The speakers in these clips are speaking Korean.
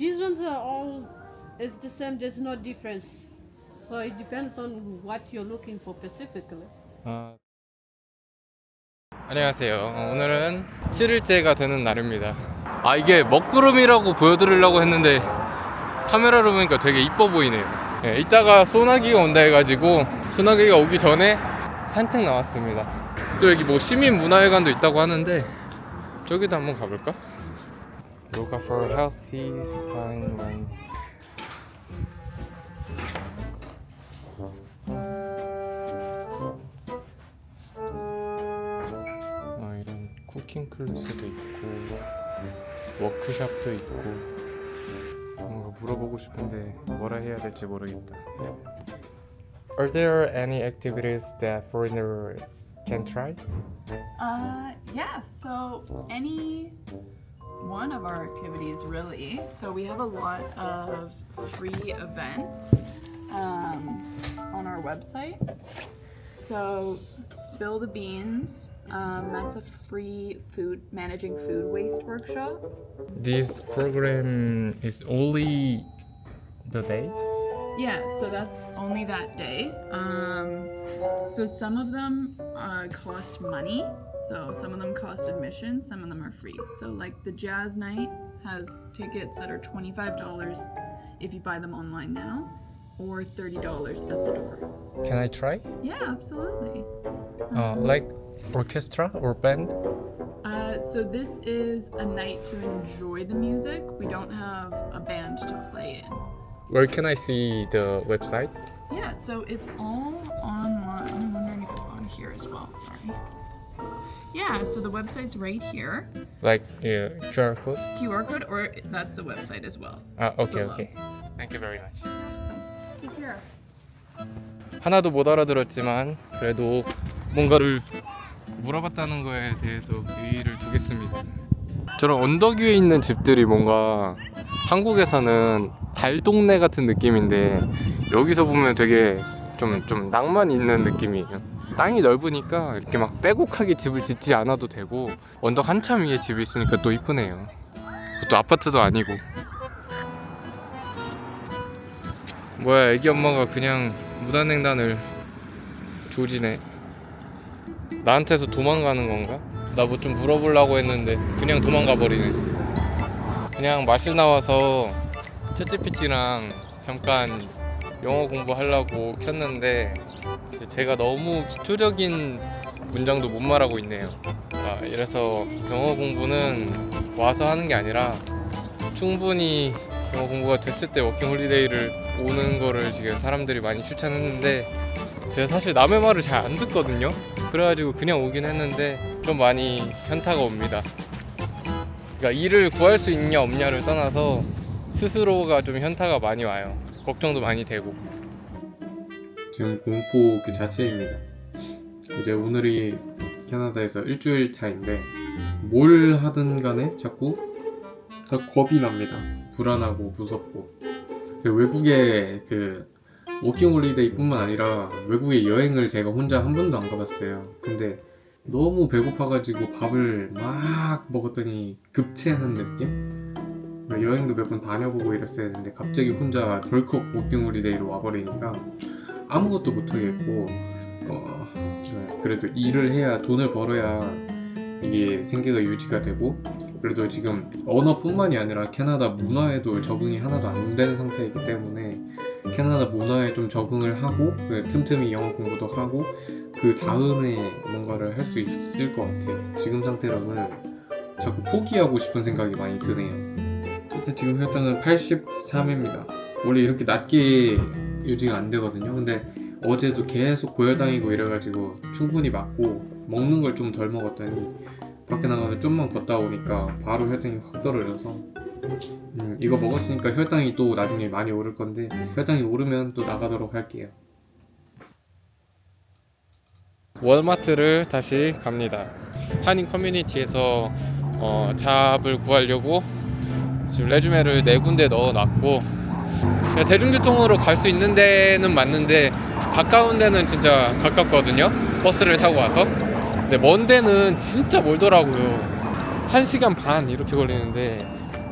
these ones are all it's the same. There's no difference. So it depends on what you're looking for specifically. 아... 안녕하세요. 오늘은 7일째가 되는 날입니다. 아 이게 먹구름이라고 보여드리려고 했는데 카메라로 보니까 되게 이뻐 보이네요. 예, 이따가 소나기가 온다 해가지고 소나기가 오기 전에 산책 나왔습니다. 또 여기 뭐 시민 문화회관도 있다고 하는데 저기도 한번 가볼까? Yoga for healthy spine mind. 아, 이런 쿠킹 클래스도 있고 워크숍도 있고 뭔가 물어보고 싶은데 뭐라 해야 될지 모르겠다. Are there any activities that foreigners can try? Uh, yeah, so any one of our activities, really. So we have a lot of free events um, on our website. So, Spill the Beans, um, that's a free food managing food waste workshop. This program is only the day. Yeah, so that's only that day. Um, so some of them uh, cost money. So some of them cost admission, some of them are free. So like the jazz night has tickets that are twenty-five dollars if you buy them online now, or thirty dollars at the door. Can I try? Yeah, absolutely. Uh, like orchestra or band? Uh, so this is a night to enjoy the music. We don't have a band to play in. Where can I see the website? Yeah, so it's all online. I'm wondering if it's on here as well. Sorry. Yeah, so the website's right here. Like yeah, QR code? QR code, or that's the website as well. 아, 오케이. 오케이. Thank you very much. Take care. 하나도 못 알아들었지만 그래도 뭔가를 물어봤다는 거에 대해서 의의를 두겠습니다. 저런 언덕 위에 있는 집들이 뭔가 한국에서는 달 동네 같은 느낌인데 여기서 보면 되게 좀, 좀 낭만 있는 느낌이에요. 땅이 넓으니까 이렇게 막 빼곡하게 집을 짓지 않아도 되고 언덕 한참 위에 집이 있으니까 또 이쁘네요. 또 아파트도 아니고. 뭐야 애기 엄마가 그냥 무단횡단을 조지네 나한테서 도망가는 건가? 나 뭐 좀 물어보려고 했는데 그냥 도망가 버리네 그냥 마실 나와서 챗GPT랑 잠깐 영어 공부하려고 켰는데 제가 너무 기초적인 문장도 못 말하고 있네요 아, 이래서 영어 공부는 와서 하는 게 아니라 충분히 영어 공부가 됐을 때 워킹 홀리데이를 오는 거를 지금 사람들이 많이 추천했는데 제가 사실 남의 말을 잘 안 듣거든요. 그래가지고 그냥 오긴 했는데 좀 많이 현타가 옵니다. 그러니까 일을 구할 수 있냐 없냐를 떠나서 스스로가 좀 현타가 많이 와요. 걱정도 많이 되고. 지금 공포 그 자체입니다. 이제 오늘이 캐나다에서 일주일 차인데 뭘 하든 간에 자꾸 다 겁이 납니다. 불안하고 무섭고 그 외국에 그 워킹 홀리데이뿐만 아니라 외국에 여행을 제가 혼자 한 번도 안 가봤어요. 근데 너무 배고파가지고 밥을 막 먹었더니 급체한 느낌? 여행도 몇 번 다녀보고 이랬어야 했는데 갑자기 혼자 덜컥 워킹 홀리데이로 와버리니까 아무것도 못하겠고 어, 네, 그래도 일을 해야 돈을 벌어야 이게 생계가 유지가 되고 그래도 지금 언어뿐만이 아니라 캐나다 문화에도 적응이 하나도 안 된 상태이기 때문에 캐나다 문화에 좀 적응을 하고 그 틈틈이 영어 공부도 하고 그 다음에 뭔가를 할 수 있을 것 같아요. 지금 상태로는 자꾸 포기하고 싶은 생각이 많이 드네요. 그래서 지금 혈당은 83입니다. 원래 이렇게 낮게 유지가 안 되거든요. 근데 어제도 계속 고혈당이고 이래가지고 충분히 맞고 먹는 걸 좀 덜 먹었더니 밖에 나가서 좀만 걷다 오니까 바로 혈당이 확 떨어져서 음, 이거 먹었으니까 혈당이 또 나중에 많이 오를 건데 혈당이 오르면 또 나가도록 할게요. 월마트를 다시 갑니다. 한인 커뮤니티에서 어, 잡을 구하려고 지금 레주메를 네 군데 넣어놨고 대중교통으로 갈 수 있는 데는 맞는데 가까운 데는 진짜 가깝거든요. 버스를 타고 와서. 근데 먼 데는 진짜 멀더라고요. 1시간 반 이렇게 걸리는데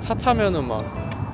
차 타면은 막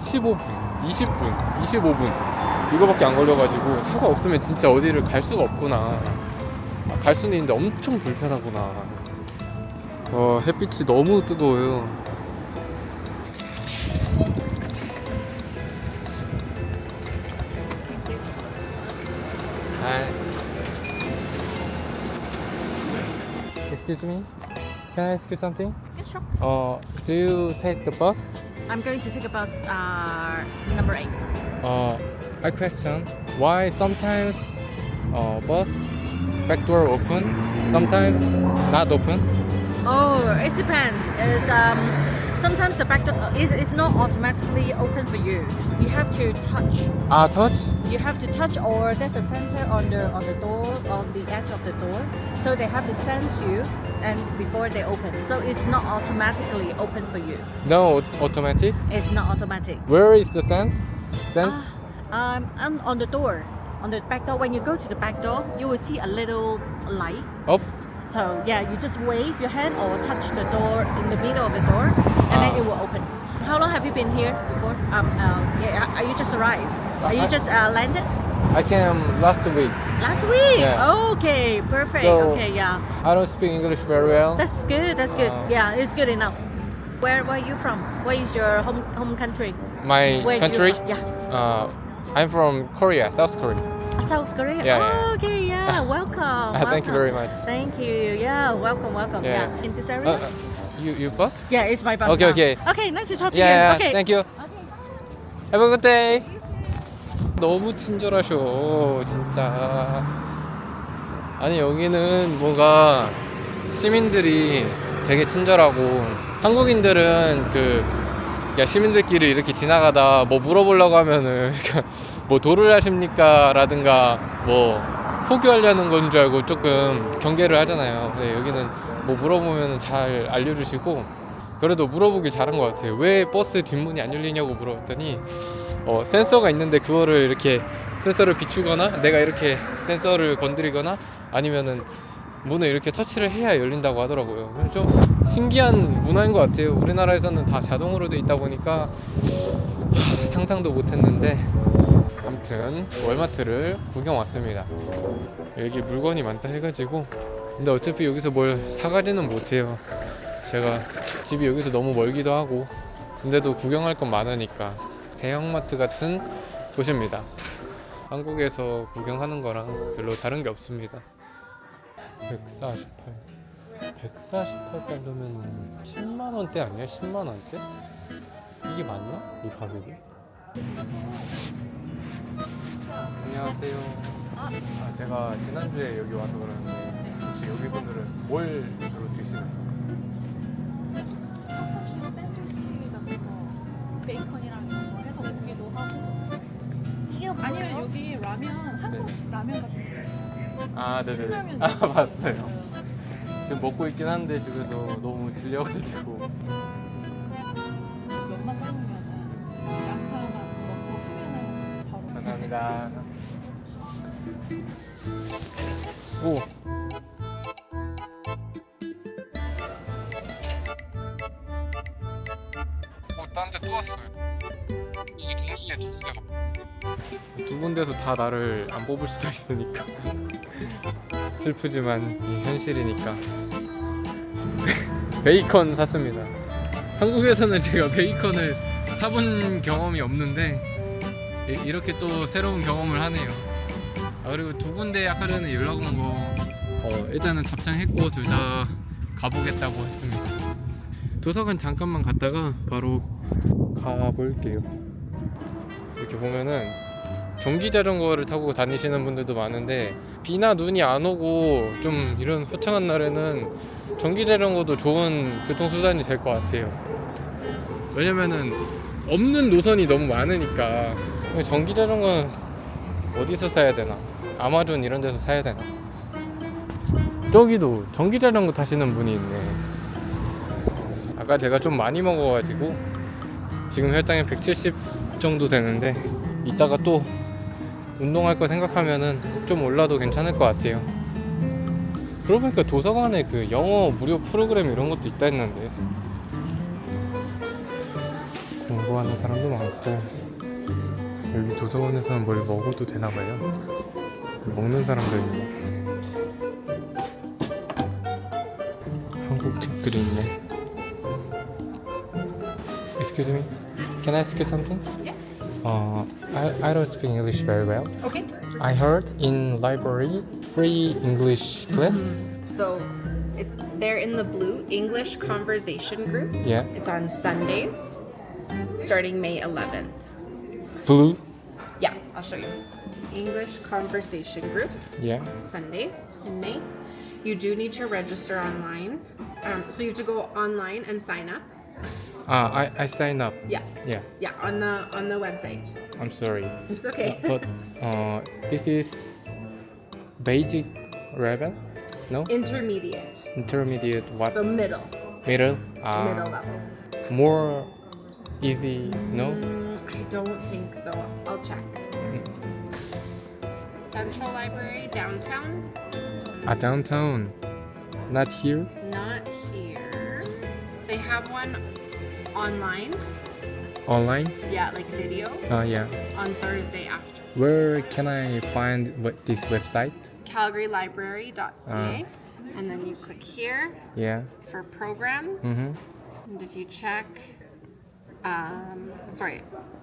15분, 20분, 25분 이거밖에 안 걸려가지고 차가 없으면 진짜 어디를 갈 수가 없구나. 아, 갈 수는 있는데 엄청 불편하구나. 와 햇빛이 너무 뜨거워요. Excuse me. Can I ask you something? Yeah, sure. Uh, do you take the bus? I'm going to take a bus uh, number eight. Uh, I question why sometimes uh, bus back door open, sometimes not open. Oh, it depends. It's, um, sometimes the back door is it's not automatically open for you. You have to touch. Ah, touch. You have to touch, or there's a sensor on the on the door on the edge of the door, so they have to sense you, and before they open. So it's not automatically open for you. No automatic. It's not automatic. Where is the sense? Sense. Ah, um, on, on the door, on the back door. When you go to the back door, you will see a little light. Up. So yeah, you just wave your hand or touch the door in the middle of the door, and then Ah. it will open. How long have you been here before? Um, uh, yeah, are you just arrived? Are you I- just uh, landed I came last week. last week? Yeah. Okay, perfect. So- okay, yeah, I don't speak English very well. that's good. That's good. Ah. yeah, it's good enough. Where Where are you from? Where is your home home country? My Where country. Yeah. Uh, I'm from Korea, South Korea. South Korea. Yeah, oh, yeah. okay, yeah. Welcome. Thank you very much. Thank you. Yeah, welcome, welcome. Yeah. Yeah. In this Uh, area. uh, you you bus? yeah, it's my bus. okay, now. okay. Okay, nice to talk to yeah. you. Okay. Thank you. Okay. Have a good day. 너무 친절하셔, 진짜. 아니 여기는 뭔가 시민들이 되게 친절하고 한국인들은 그 야, 시민들끼리 이렇게 지나가다 뭐 물어보려고 하면은 뭐 도를 하십니까? 라든가 뭐 포교하려는 건 줄 알고 조금 경계를 하잖아요. 근데 여기는 뭐 물어보면 잘 알려주시고 그래도 물어보길 잘한 것 같아요. 왜 버스 뒷문이 안 열리냐고 물어봤더니 어, 센서가 있는데 그거를 이렇게 센서를 비추거나 내가 이렇게 센서를 건드리거나 아니면은 문을 이렇게 터치를 해야 열린다고 하더라고요. 좀 신기한 문화인 것 같아요. 우리나라에서는 다 자동으로 돼 있다 보니까 하, 상상도 못했는데 아무튼 월마트를 구경 왔습니다. 여기 물건이 많다 해가지고 근데 어차피 여기서 뭘 사가지는 못해요. 제가 집이 여기서 너무 멀기도 하고 근데도 구경할 건 많으니까 대형마트 같은 곳입니다. 한국에서 구경하는 거랑 별로 다른 게 없습니다. 148. 148달러면 10만 원대 아니야? 10만 원대? 이게 맞나? 이 가격이? 안녕하세요. 아, 제가 지난주에 여기 와서 그러는데 혹시 여기 분들은 뭘 주로 드시나요? 라면 한국 네. 라면 같은 거 아, 네네. 신라면 아, 봤어요. 지금 먹고 있긴 한데 집에서 너무 질려가지고. 면만 삶으면은 양파만 넣고 하면은 바로 감사합니다. 오. 데서 다 나를 안 뽑을 수도 있으니까. 슬프지만 이 현실이니까. 베이컨 샀습니다. 한국에서는 제가 베이컨을 사본 경험이 없는데 이- 이렇게 또 새로운 경험을 하네요. 아, 그리고 두 군데 아까 전에 연락 온거 어, 일단은 답장했고 둘 다 가보겠다고 했습니다. 도서관 잠깐만 갔다가 바로 가볼게요. 이렇게 보면은 전기 자전거를 타고 다니시는 분들도 많은데 비나 눈이 안 오고 좀 이런 화창한 날에는 전기 자전거도 좋은 교통수단이 될 것 같아요. 왜냐면은 없는 노선이 너무 많으니까 전기 자전거는 어디서 사야 되나? 아마존 이런 데서 사야 되나? 저기도 전기 자전거 타시는 분이 있네. 아까 제가 좀 많이 먹어가지고 지금 혈당이 170 정도 되는데 이따가 또 운동할 거 생각하면은 좀 올라도 괜찮을 것 같아요. 그러고 보니까 도서관에 그 영어 무료 프로그램 이런 것도 있다 했는데 오, 공부하는 사람도 많고 여기 도서관에서는 뭘 먹어도 되나 봐요. 먹는 사람도 있네. 한국 책들이 있네. Excuse me, can I ask you something? Uh, I, I don't speak English very well. Okay. I heard in library free English class. So it's they're in the blue English conversation group. Yeah, It's on Sundays, starting May 11th. blue. Yeah, I'll show you. English conversation group, Yeah. Sundays in May. You do need to register online. Um, so you have to go online and sign up. Ah, I I sign up. Yeah, Yeah, yeah, on the on the website. I'm sorry, It's okay. but uh, this is basic level. No, Intermediate, intermediate. What? The middle, middle. Ah, middle level. more easy. No. Mm, I don't think so. I'll check. Central Library downtown. Ah, downtown. Not here. Not here. They have one online. Online. Yeah, like video Ah, yeah. on Thursday after. Where can I find what this website? CalgaryLibrary.ca. And then you click here Yeah. for programs. Mm-hmm. And if you check, um, sorry,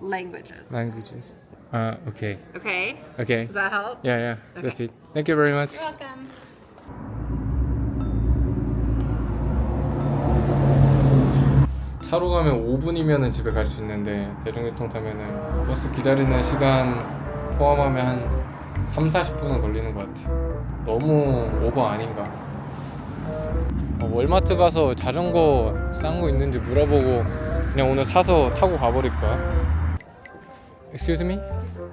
languages. Languages. Ah, okay. Okay, Okay. does that help? Yeah, yeah. That's it. Thank you very much. You're welcome. 차로 가면 5분이면 집에 갈 수 있는데 대중교통 타면은 버스 기다리는 시간 포함하면 한 3, 40분은 걸리는 것 같아. 너무 오버 아닌가? 어, 월마트 가서 자전거 싼 거 있는지 물어보고 그냥 오늘 사서 타고 가버릴까? Excuse me?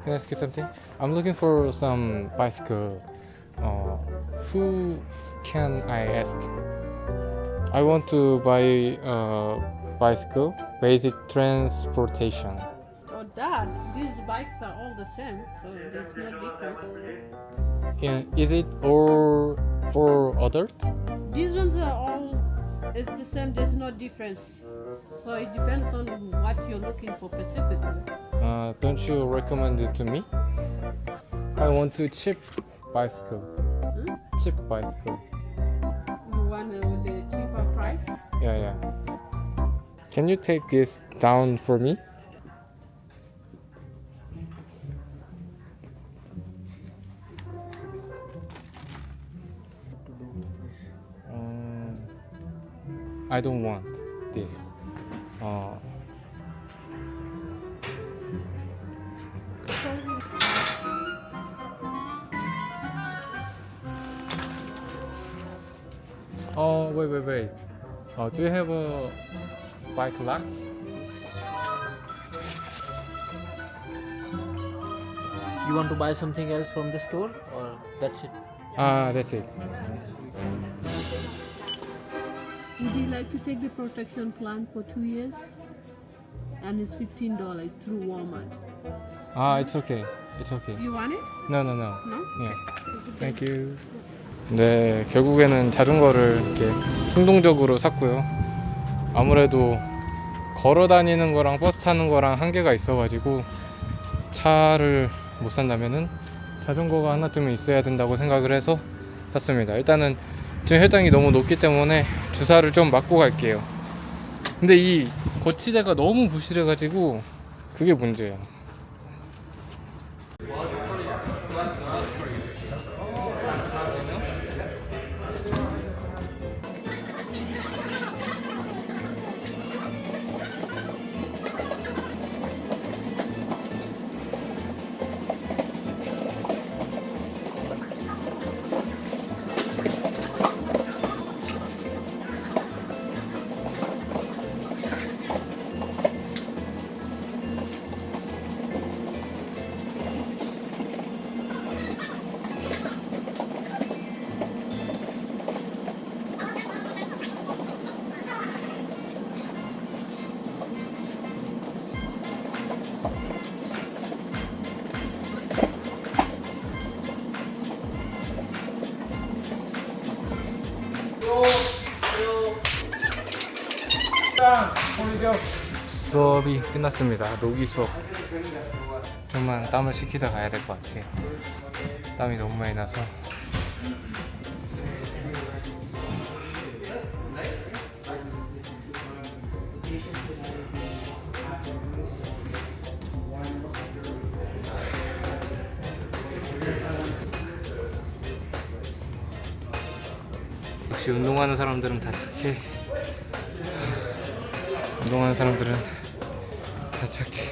Can I ask you something? I'm looking for some bicycle. Uh, who can I ask? I want to buy a bicycle, basic transportation. Oh, Dad, these bikes are all the same, so there's no difference. Yeah, is it all for adults? These ones are all, it's the same, there's no difference. So it depends on what you're looking for specifically. Uh, don't you recommend it to me? I want to cheap bicycle. Cheap bicycle. The one uh, with the cheaper price. Yeah, yeah. Can you take this down for me? Um, I don't want this. Uh, oh, wait, wait, wait. Uh, do you have a bike lock? You want to buy something else from the store or that's it? Ah, that's it. Would you like to take the protection plan for two years? And it's fifteen dollars through Walmart. Ah, it's okay. It's okay. You want it? No, no, no. No? Yeah. Thank you. 네, 결국에는 자전거를 이렇게 충동적으로 샀고요. 아무래도 걸어 다니는 거랑 버스 타는 거랑 한계가 있어가지고 차를 못 산다면은 자전거가 하나쯤은 있어야 된다고 생각을 해서 샀습니다. 일단은 지금 혈당이 너무 높기 때문에 주사를 좀 맞고 갈게요. 근데 이 거치대가 너무 부실해가지고 그게 문제예요. 수업이 끝났습니다. 녹이 수업. 좀만 땀을 식히다 가야 될 것 같아요. 땀이 너무 많이 나서. 역시 운동하는 사람들은 다 착해. 운동하는 사람들은 다 착해.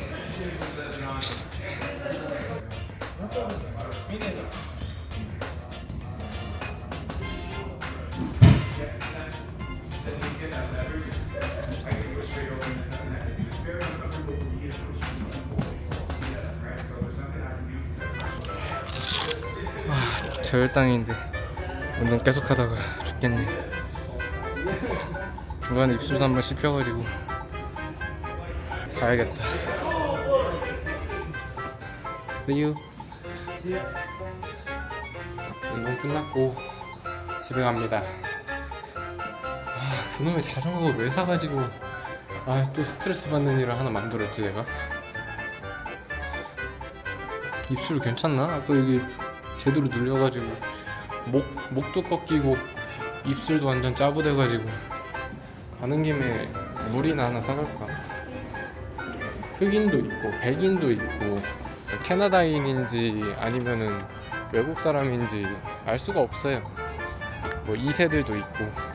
아, 저혈당인데 운동 계속 하다가 죽겠네. 중간에 입술도 한번 씹혀가지고 가야겠다. See you. 운동 끝났고 집에 갑니다. 아, 그놈의 자전거 왜 사가지고 아 또 스트레스 받는 일을 하나 만들었지 내가. 입술 괜찮나? 아까 여기 제대로 눌려가지고 목 목도 꺾이고 입술도 완전 짜부돼가지고 가는 김에 물이나 하나 사갈까? 흑인도 있고 백인도 있고 캐나다인인지 아니면은 외국 사람인지 알 수가 없어요. 뭐 2세들도 있고